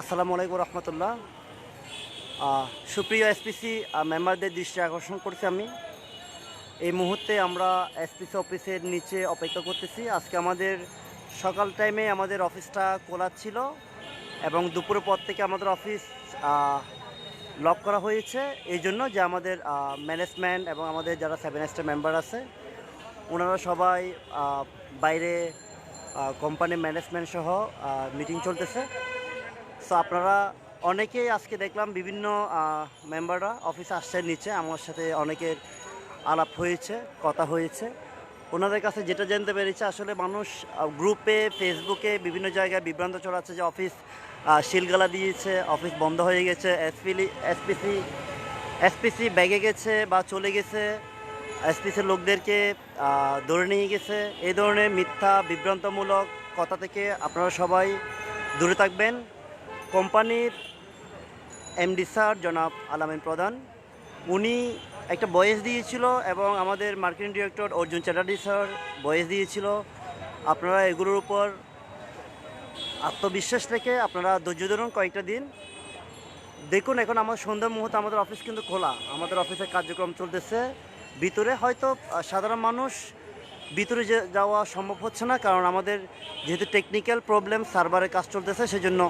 আসসালামু আলাইকুম রহমতুল্লাহ। সুপ্রিয় এসপিসি মেম্বারদের দৃষ্টি আকর্ষণ করছি আমি। এই মুহূর্তে আমরা এসপিসি অফিসের নিচে অপেক্ষা করতেছি। আজকে আমাদের সকাল টাইমে আমাদের অফিসটা খোলা ছিল এবং দুপুরের পর থেকে আমাদের অফিস লক করা হয়েছে। এই জন্য যে আমাদের ম্যানেজমেন্ট এবং আমাদের যারা সেভেন স্টার মেম্বার আছে, ওনারা সবাই বাইরে কোম্পানি ম্যানেজমেন্ট সহ মিটিং চলতেছে। সো আপনারা অনেকেই আজকে দেখলাম বিভিন্ন মেম্বাররা অফিসে আসছেন নিচে। আমার সাথে অনেকের আলাপ হয়েছে, কথা হয়েছে। ওনাদের কাছে যেটা জানতে পেরেছে, আসলে মানুষ গ্রুপে ফেসবুকে বিভিন্ন জায়গায় বিভ্রান্ত ছড়াচ্ছে যে অফিস শিলগালা দিয়েছে, অফিস বন্ধ হয়ে গেছে এসপিলি এসপিসি এসপিসি ব্যাগে গেছে বা চলে গেছে এসপিসির লোকদেরকে ধরে নিয়ে গেছে। এই ধরনের মিথ্যা, বিভ্রান্তমূলক কথা থেকে আপনারা সবাই দূরে থাকবেন। কোম্পানির এমডি স্যার জনাব আলামিন প্রধান। উনি একটা বয়েস দিয়েছিল এবং আমাদের marketing director Arjun Chatterjee sir voice দিয়েছিল। আপনারা এগুলোর উপর আত্মবিশ্বাস রেখে আপনারা ধৈর্য ধরুন কয়েকটা দিন। দেখুন, এখন আমার সন্ধ্যার মুহূর্তে আমাদের অফিস কিন্তু খোলা। আমাদের অফিসের কার্যক্রম চলতেছে। ভিতরে হয়তো সাধারণ মানুষ ভিতরে যাওয়া সম্ভব হচ্ছে না, কারণ আমাদের যেহেতু টেকনিক্যাল প্রবলেম সার্ভারের কাজ চলতেছে, সেজন্য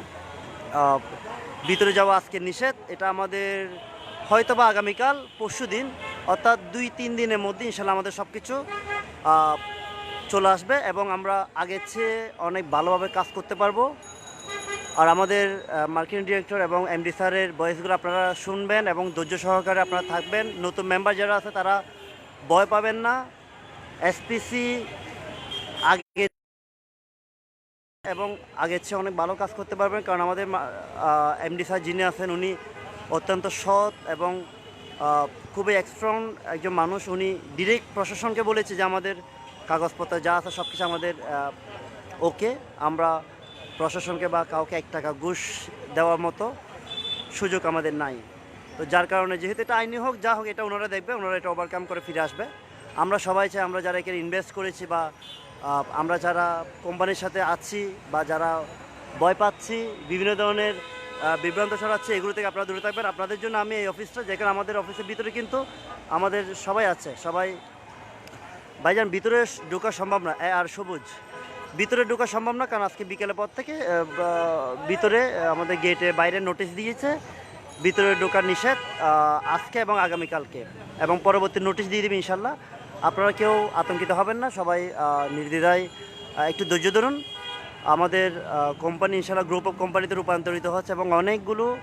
ভিতরে যাওয়া আজকে নিষেধ। এটা আমাদের হয়তো বা আগামীকাল, পরশু দিন, অর্থাৎ দুই তিন দিনের মধ্যে ইনশাল্লাহ আমাদের সব কিছু চলে আসবে এবং আমরা আগের চেয়ে অনেক ভালোভাবে কাজ করতে পারব। আর আমাদের মার্কেটিং ডিরেক্টর এবং এমডি স্যারের ভয়েসগুলো আপনারা শুনবেন এবং ধৈর্য সহকারে আপনারা থাকবেন। নতুন মেম্বার যারা আছে তারা ভয় পাবেন না। এসপিসি এবং আগের চেয়ে অনেক ভালো কাজ করতে পারবেন, কারণ আমাদের এমডি স্যার যিনি আছেন, উনি অত্যন্ত সৎ এবং খুবই এক্সট্রং একজন মানুষ। উনি ডিরেক্ট প্রশাসনকে বলেছে যে আমাদের কাগজপত্র যা আছে সব কিছু আমাদের ওকে। আমরা প্রশাসনকে বা কাউকে এক টাকা ঘুষ দেওয়ার মতো সুযোগ আমাদের নাই। তো যার কারণে যেহেতু এটা আইনি হোক, যা হোক, এটা ওনারা দেখবে, ওনারা এটা ওভারকাম করে ফিরে আসবে। আমরা সবাই চাই, আমরা যারা এখানে ইনভেস্ট করেছি বা আমরা যারা কোম্পানির সাথে আছি বা যারা ভয় পাচ্ছি, বিভিন্ন ধরনের বিভ্রান্ত ছড়াচ্ছে, এগুলো থেকে আপনারা দূরে থাকবেন। আপনাদের জন্য আমি এই অফিসটা, যেখানে আমাদের অফিসের ভিতরে কিন্তু আমাদের সবাই আছে। সবাই, ভাইজান, ভিতরে ঢোকা সম্ভব না আর সবুজ। ভিতরে ঢোকা সম্ভব না, কারণ আজকে বিকেলের পর থেকে ভিতরে আমাদের গেটে বাইরে নোটিশ দিয়েছে, ভিতরে ঢোকার নিষেধ আজকে এবং আগামীকালকে। এবং পরবর্তী নোটিশ দিয়ে দেবে, ইনশাল্লাহ। আপনারা কেউ আতঙ্কিত হবেন না, সবাই নির্দ্বিধায় একটু ধৈর্য ধরুন। আমাদের কোম্পানি ইনশাল্লাহ গ্রুপ অফ কোম্পানিতে রূপান্তরিত হচ্ছে এবং অনেকগুলো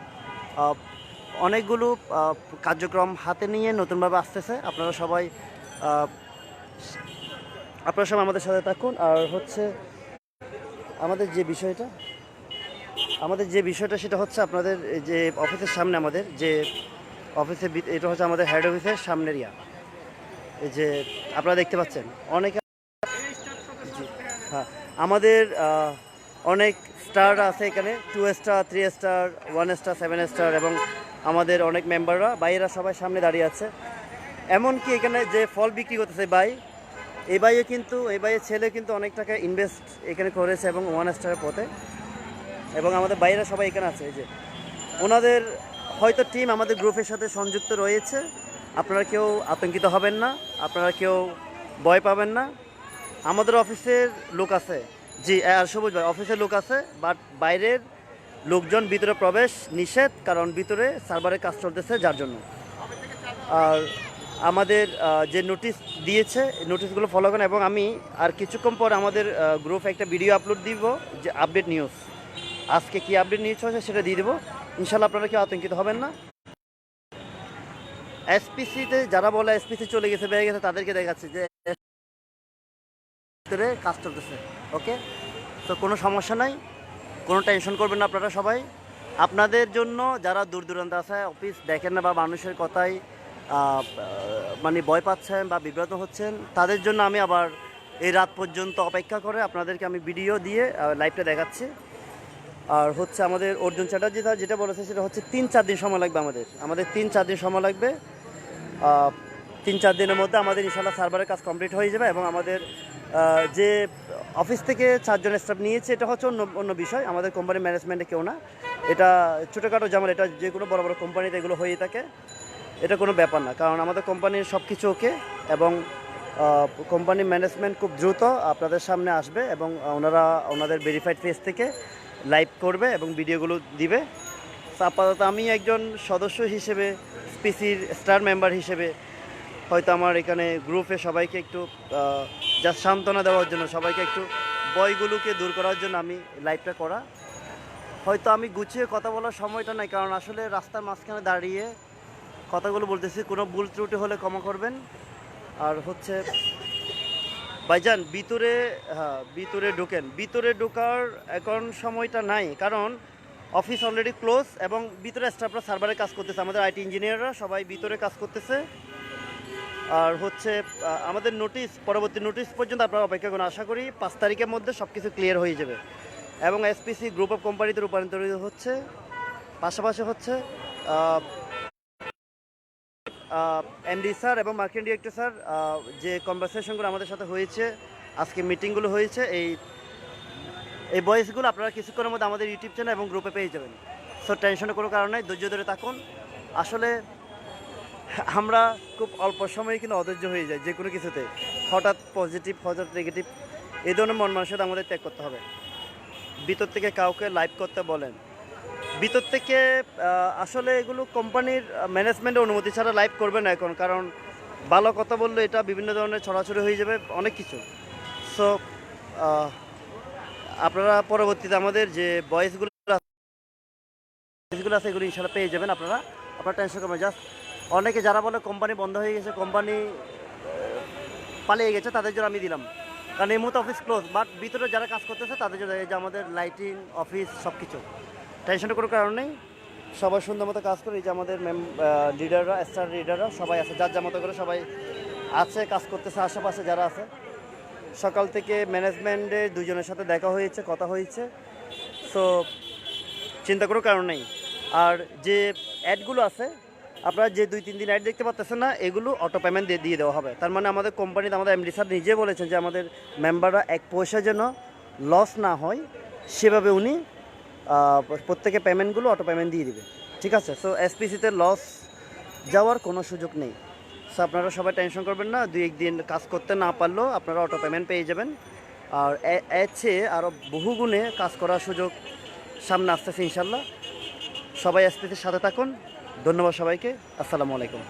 অনেকগুলো কার্যক্রম হাতে নিয়ে নতুনভাবে আসতেছে। আপনারা সবাই আপনারা সবাই আমাদের সাথে থাকুন। আর হচ্ছে, আমাদের যে বিষয়টা, আমাদের যে বিষয়টা সেটা হচ্ছে আপনাদের যে অফিসের সামনে আমাদের, যে অফিসের ভিত- এটা হচ্ছে আমাদের হেড অফিসের সামনের ইয়া। এই যে আপনারা দেখতে পাচ্ছেন, অনেক হ্যাঁ। আমাদের অনেক স্টার আছে এখানে two star three star one star seven star এবং আমাদের অনেক মেম্বাররা বাইরা সবাই সামনে দাঁড়িয়ে আছে। এমনকি এখানে যে ফল বিক্রি করতেছে বাই এই বাইয়ে কিন্তু, এই ভাইয়ের ছেলে কিন্তু অনেক টাকা ইনভেস্ট এখানে করেছে এবং ওয়ান স্টারের পথে। এবং আমাদের বাইরে সবাই এখানে আছে, এই যে। ওনাদের হয়তো টিম আমাদের গ্রুপের সাথে সংযুক্ত রয়েছে। আপনারা কেউ আতঙ্কিত হবেন না, আপনারা কেউ ভয় পাবেন না। আমাদের অফিসের লোক আছে। জি আর সবুজ ভাই, অফিসের লোক আছে, বাট বাইরের লোকজন ভিতরে প্রবেশ নিষেধ, কারণ ভিতরে সার্ভারের কাজ চলতেছে যার জন্য। আর আমাদের যে নোটিশ দিয়েছে নোটিশগুলো ফলো করেন এবং আমি আর কিছুক্ষণ পর আমাদের গ্রুপ একটা ভিডিও আপলোড দিব, যে আপডেট নিউজ আজকে কি আপডেট নিউজ হয়েছে সেটা দিয়ে দেবো। ইনশাল্লাহ আপনারা কেউ আতঙ্কিত হবেন না। এসপিসিতে যারা বলে এসপিসি চলে গেছে বেড়ে গেছে, তাদেরকে দেখাচ্ছি যে ভিতরে কাজ চলতেছে, ওকে? তো কোনো সমস্যা নাই, কোনো টেনশন করবেন না আপনারা সবাই। আপনাদের জন্য যারা দূর দূরান্ত আছে, অফিস দেখেন না বা মানুষের কথাই মানে ভয় পাচ্ছেন বা বিব্রত হচ্ছেন, তাদের জন্য আমি আবার এই রাত পর্যন্ত অপেক্ষা করে আপনাদেরকে আমি ভিডিও দিয়ে লাইভটা দেখাচ্ছি। আর হচ্ছে আমাদের অর্জুন চ্যাটার্জি যেটা বলেছে, সেটা হচ্ছে তিন চার দিন সময় লাগবে আমাদের। আমাদের তিন চার দিন সময় লাগবে। তিন চার দিনের মধ্যে আমাদের ইনশাল্লাহ সার্ভারের কাজ কমপ্লিট হয়ে যাবে এবং আমাদের যে অফিস থেকে চারজন স্টাফ নিয়েছে, এটা হচ্ছে অন্য অন্য বিষয়। আমাদের কোম্পানি ম্যানেজমেন্টে কেউ না। এটা ছোটোখাটো যেমন এটা যে কোনো বড়ো বড়ো কোম্পানিতে এগুলো হয়ে থাকে, এটা কোনো ব্যাপার না। কারণ আমাদের কোম্পানির সব কিছু ওকে এবং কোম্পানি ম্যানেজমেন্ট খুব দ্রুত আপনাদের সামনে আসবে এবং ওনারা ওনাদের ভেরিফাইড ফেস থেকে লাইভ করবে এবং ভিডিওগুলো দিবে। আপাতত আমি একজন সদস্য হিসেবে স্পিসির স্টার মেম্বার হিসেবে হয়তো আমার এখানে গ্রুপে সবাইকে একটু যা সান্ত্বনা দেওয়ার জন্য, সবাইকে একটু বয়গুলোকে দূর করার জন্য আমি লাইভটা করা। হয়তো আমি গুছিয়ে কথা বলার সময়টা নাই, কারণ আসলে রাস্তার মাঝখানে দাঁড়িয়ে কথাগুলো বলতেছি, কোনো ভুল ত্রুটি হলে ক্ষমা করবেন। আর হচ্ছে, ভাইজান, ভিতরে হ্যাঁ ভিতরে ঢোকেন। ভিতরে ঢোকার এখন সময়টা নাই, কারণ অফিস অলরেডি ক্লোজ এবং ভিতরে স্টাফরা সার্ভারে কাজ করতেছে। আমাদের আইটি ইঞ্জিনিয়াররা সবাই ভিতরে কাজ করতেছে। আর হচ্ছে আমাদের নোটিশ পরবর্তী নোটিশ পর্যন্ত আপনারা অপেক্ষা করুন। আশা করি পাঁচ তারিখের মধ্যে সব কিছু ক্লিয়ার হয়ে যাবে। এবং এসপিসি গ্রুপ অফ কোম্পানিতে রূপান্তরিত হচ্ছে। পাশাপাশি হচ্ছে এমডি স্যার এবং মার্কেটিং ডিরেক্টর স্যার যে কনভারসেশনগুলো আমাদের সাথে হয়েছে, আজকে মিটিংগুলো হয়েছে, এই এই ভয়েসগুলো আপনারা কিছুক্ষণের মধ্যে আমাদের ইউটিউব চ্যানেল এবং গ্রুপে পেয়ে যাবেন। সো টেনশনের কোনো কারণ নেই, ধৈর্য ধরে থাকুন। আসলে, আমরা খুব অল্প সময়ে কিন্তু অধৈর্য হয়ে যায় যে কোনো কিছুতে। হঠাৎ পজিটিভ হঠাৎ নেগেটিভ এই ধরনের মন মানুষের আমাদের ত্যাগ করতে হবে। ভিতর থেকে কাউকে লাইভ করতে বলেন। ভিতর থেকে আসলে এগুলো কোম্পানির ম্যানেজমেন্টের অনুমতি ছাড়া লাইভ করবে না এখন। কারণ, ভালো কথা বললে এটা বিভিন্ন ধরনের ছড়াছড়ি হয়ে যাবে, অনেক কিছু। সো আপনারা পরবর্তীতে আমাদের যে বয়েসগুলো আছে এগুলো ইনশাল্লাহ পেয়ে যাবেন আপনারা। আপনারা টেনশন করবেন জাস্ট অনেকে যারা বলে কোম্পানি বন্ধ হয়ে গেছে কোম্পানি পালিয়ে গেছে, তাদের জন্য আমি দিলাম। কারণ এই মুহূর্তে অফিস ক্লোজ বাট ভিতরে যারা কাজ করতেছে, তাদের জন্য এই যে আমাদের লাইটিং অফিস সব কিছু টেনশনের কোনো কারণ নেই। সবাই সুন্দর মতো কাজ করে, এই যে আমাদের মেম লিডাররা স্টার লিডাররা সবাই আছে, যার যা মতো করে সবাই আছে, কাজ করতেছে, আশেপাশে যারা আছে। সকাল থেকে ম্যানেজমেন্টের দুজনের সাথে দেখা হয়েছে, কথা হয়েছে। সো চিন্তা কোনো কারণ নেই। আর যে অ্যাডগুলো আছে, আপনারা যে দুই, তিন দিন অ্যাড দেখতে পাচ্ছেন না, এগুলো অটো পেমেন্ট দিয়ে দিয়ে দেওয়া হবে। তার মানে আমাদের কোম্পানিতে আমাদের এমডি স্যার নিজে বলেছেন যে আমাদের মেম্বাররা এক পয়সা যেন লস না হয়, সেভাবে উনি প্রত্যেকে পেমেন্টগুলো অটো পেমেন্ট দিয়ে দিবে। ঠিক আছে? সো এসপিসিতে লস যাওয়ার কোনো সুযোগ নেই। সো আপনারা সবাই টেনশন করবেন না। দুই একদিন কাজ করতে না পারলেও আপনারা অটো পেমেন্ট পেয়ে যাবেন। আর এর চেয়ে আরও বহুগুণে কাজ করার সুযোগ সামনে আসতেছে ইনশাল্লাহ। সবাই আসতেছে সাথে থাকুন। ধন্যবাদ সবাইকে। আসসালামু আলাইকুম।